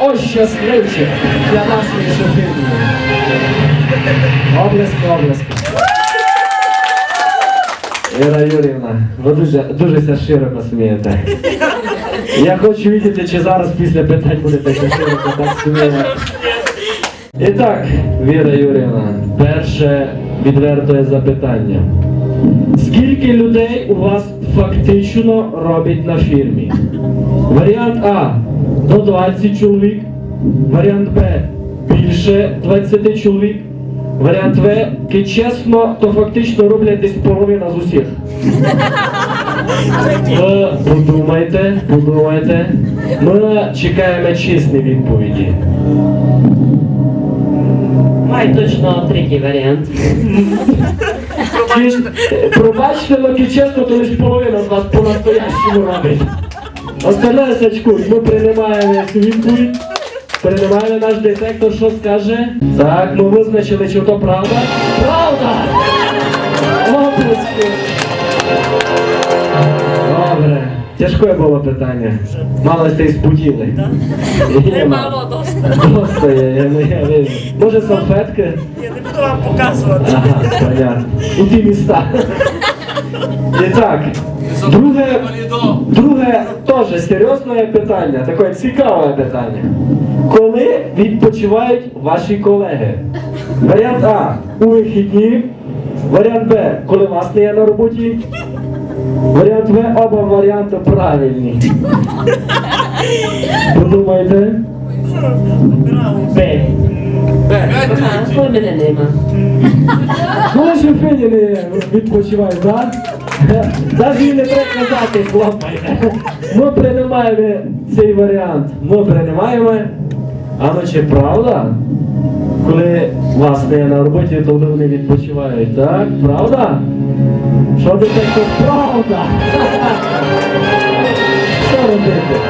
Ось щасливчик для нашої шефині. Облески, облески. Іра Юрівна, ви дуже, дуже ся широко смієте. Я хочу видіти, чи зараз після питань будете широко так сміяти. І так, Віра Юрівна, перше відверте запитання. Скільки людей у вас фактично робить на фірмі? Варіант А 20 чоловік. Варіант Б більше 20 чоловік. Варіант В, ки чесно, то фактично роблять десь половина з усіх. Подумайте, подумайте. Ми чекаємо чесні відповіді. Май точно третій варіант. Чи- Пробачте, але ки чесно, то лише половина з вас по-настоящему робить. Остальне сачкують, ми приймаємо відповідь. Приймаємо наш детектор, що скаже. Так, ми визначили, чи то правда. Правда! Оплески! Добре. Тяжке було питання. Мало сте спуділи. Немало доста. Просто я, я, я, я, Може салфетки? Я не буду вам показувати. Ага, понятно. У ті міста. І так, друге, друге теж серйозне питання, таке цікаве питання. Коли відпочивають ваші колеги? Варіант А. У вихідні. Варіант Б. Коли вас не є на роботі. Варіант В. Оба варіанти правильні. Подумайте. Б. Коли ж Фені не відпочиває, так? Навіть не треба казати, хлопайте. Ми приймаємо цей варіант. Ми приймаємо. А ну чи правда? Коли вас не на роботі, то вони відпочивають, так? Правда? Що ти таке? Правда! Що робити?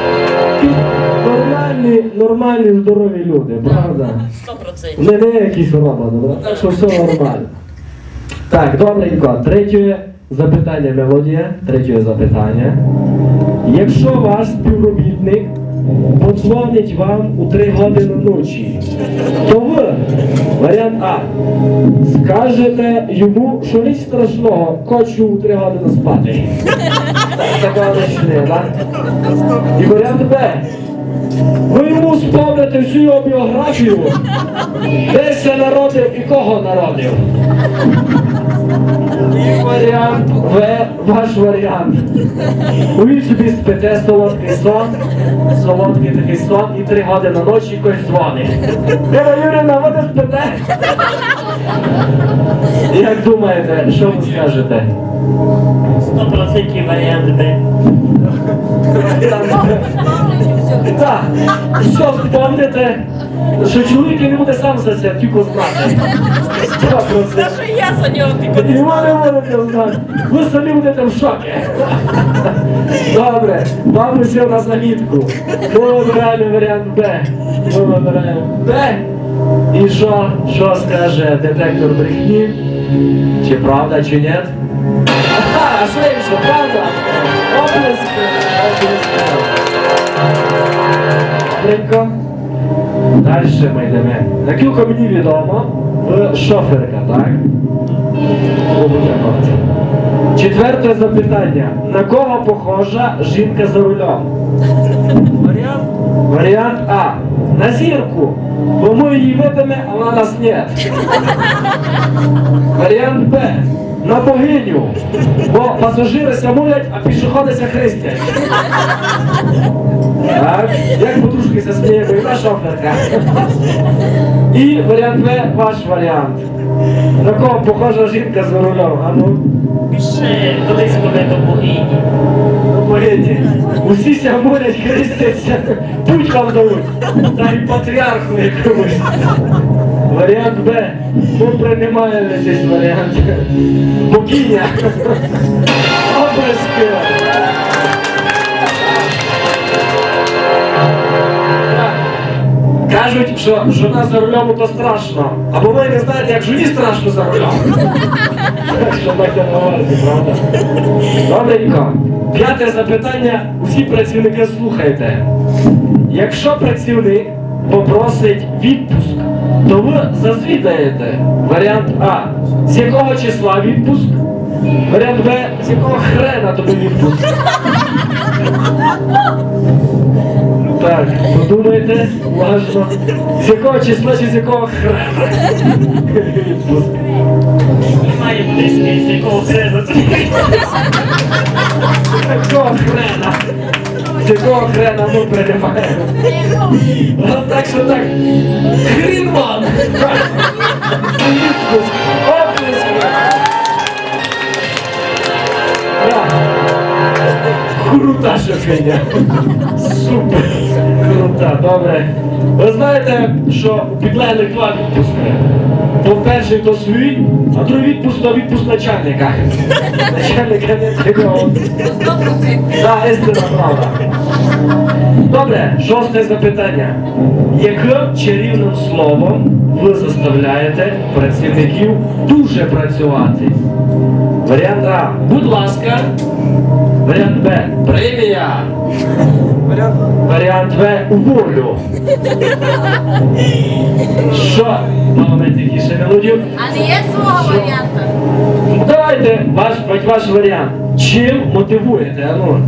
Нормальні, нормальні, здорові люди, правда? Сто процентів. Не, не якісь роботи, так що все нормально. Так, добренько. Третє запитання, мелодія. Третє запитання. Якщо ваш співробітник подзвонить вам у 3 години ночі, то ви, варіант А, скажете йому, що ніч страшного, хочу у 3 години спати. Така начне, так? І варіант Б. Ви йому сповните всю його біографію, де се народив і кого народив. І варіант В, ваш варіант. Ви собі спите солодкий сон, солодкий такий сон, і три години ночі когось дзвонить. Іра Юрівна, ви не спите? Як думаєте, що ви скажете? Сто процентів варіант Б. Так, що вспомните, що чоловік не буде сам за це тільки знати. Сто процентів. Даже я за нього тільки не знаю. ви знати. Самі будете в шокі. Добре, вам усе на замітку. Ми вибираємо варіант Б. Ми вибираємо Б. І що? Що скаже детектор брехні? Чи правда, чи ні? Ага, швидше, правда? Оплески, оплески. Добренько. Далі ми йдемо. Наскільки мені відомо, ви шоферка, так? Четверте запитання. На кого похожа жінка за рулем? Варіант. Варіант А. На зірку. Бо ми її видимо, а вона нас ні. Варіант Б. На богиню. Бо пасажири сямують, а пішоходи ся хрестять. Так, як подружки се сміє, бо і та шоферка. І варіант В, ваш варіант. На кого похожа жінка за рулем? А ну, Більше близько не до богині. богині. Усі сямурять, хрестяться, путькам дають. Та й патріарху якомусь. Варіант Б. Ми приймаємо цей варіант. Богиня. Облески. Кажуть, що жона за рулем то страшно. Або ви не знаєте, як жоні страшно за рулем. Що так не говорити, правда? Добренько. П'яте запитання. Усі працівники слухайте. Якщо працівник попросить відпуск, то ви зазвідаєте варіант А. З якого числа відпуск? Варіант Б. З якого хрена тобі відпуск? Так, подумайте, уважно. З якого числа чи з якого хрена? Немає близький, з якого хрена. З якого хрена? З якого хрена ми приймаємо? Ну так що так. Хрін вам! Відпуск! Оплески! Крута. Супер. Крута, добре. Ви знаєте, що підлеглих два відпуски. То перший то свій, а другий відпуск то відпуск начальника. Начальника не треба. Так, істина правда. Добре, шосте запитання. Яким чарівним словом ви заставляєте працівників дуже працювати? Варіант А. Будь ласка. Варіант Б. Варіант В. Уволю. Що? Mamy тихіше мелодію. А не є свого варіанта? Ну, Давайте ваш, ваш, ваш варіант. Чим мотивуєте? А ну,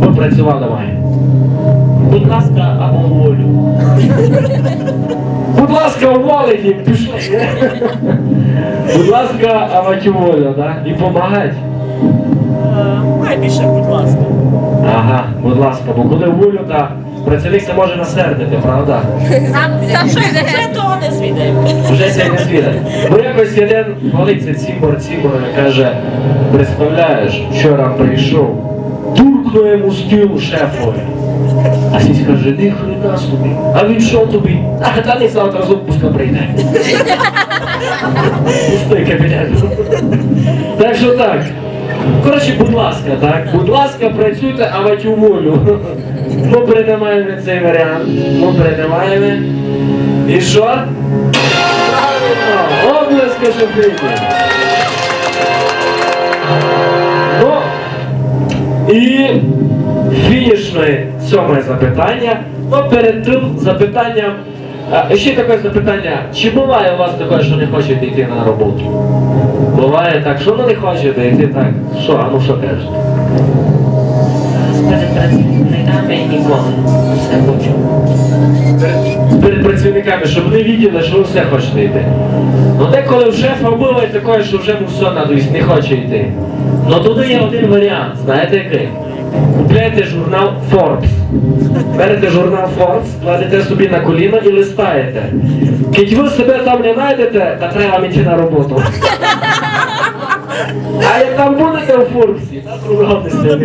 попрацював давай. Будь ласка, або волю. Будь ласка, уволені, пішли. Будь ласка, аватю волю, да? І помагать. Е, Май більше, будь ласка. Ага, будь ласка, бо коли волю, та працівник се може насердити, правда? Сам вже, того не звідаємо. Вже ся не світить. Бо якось один хвалиться цімбор, цімбор, і каже, представляєш, вчора прийшов, туркну йому стіл шефові. А сісь каже, ні хрена собі. А він що тобі? А та не завтра з отпуска прийде. Пустий кабінет. Так що так. Коротше, будь ласка, так. Будь ласка, працюйте, а вать у волю. Ми приймаємо цей варіант. Ми приймаємо. І що? Правильно! Облеска шофріті. Ну, і фінішне сьоме запитання. Ну, перед тим запитанням. А, ще таке запитання. Чи буває у вас таке, що не хочете йти на роботу? Буває так, що ну не хочете йти так. Що, а ну що кажете? Перед працівниками щоб вони бачили, що ви все хочете йти. Ну деколи в шефа буває таке, що вже му все надуїсть, не хоче йти. Ну туди є один варіант, знаєте який? Купляєте журнал Forbes. Берете журнал Forbes, кладете собі на коліно і листаєте. Кіть ви себе там не знайдете, та треба йти на роботу. А як там будете у Форбсі, та кругом не